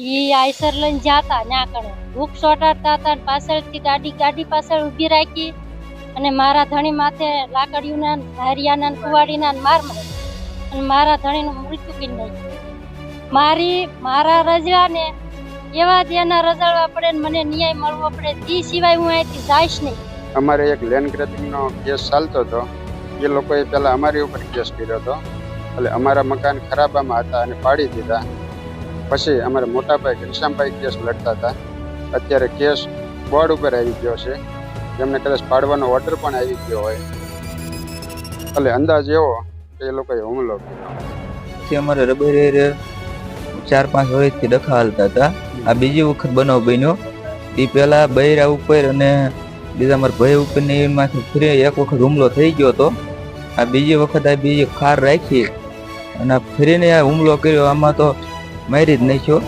ઈ Eicher લઈને જાતા ન્યાકણે ભૂખ સોટાડતા હતા પાછળથી ગાડી ગાડી પાછળ ઊભી રાખી અને મારા ધણી માથે લાકડીઓના ધારિયાના કુવાડીના માર મારી. અને મારા ધણીનું મૃત્યુ કરી નાખ્યું. મારી, મારા રજાને એવા ત્યાંના રજાડવા પડે ને મને ન્યાય મળવો પડે તે સિવાય હું અહીંથી જઈશ નહીં. અમારે એક લેન્ડ ગ્રેબિંગનો કેસ ચાલતો હતો. એ લોકોએ પહેલાં અમારી ઉપર કેસ કર્યો હતો. એટલે અમારા મકાન ખરાબામાં હતા અને પાડી દીધા. પછી અમારા મોટાભાઈ ઘનશ્યામભાઈ કેસ લડતા હતા. અત્યારે કેસ બોર્ડ ઉપર આવી ગયો છે. જેમને કદાચ પાડવાનો ઓર્ડર પણ આવી ગયો હોય. એટલે અંદાજ એવો કે એ લોકોએ હુમલો કર્યો. અમારે રબરે ચાર પાંચ વર્ષથી ડખા હાલતા હતા. આ બીજી વખત બનાવ બન્યો. એ પહેલા બૈરા ઉપર અને બીજા મારા ભાઈ ઉપર ને એમાંથી ફરી એક વખત હુમલો થઈ ગયો હતો. આ બીજી વખત આ બીજી ખાર રાખી અને ફરીને આ હુમલો કર્યો. આમાં તો મારી જ નાખ્યો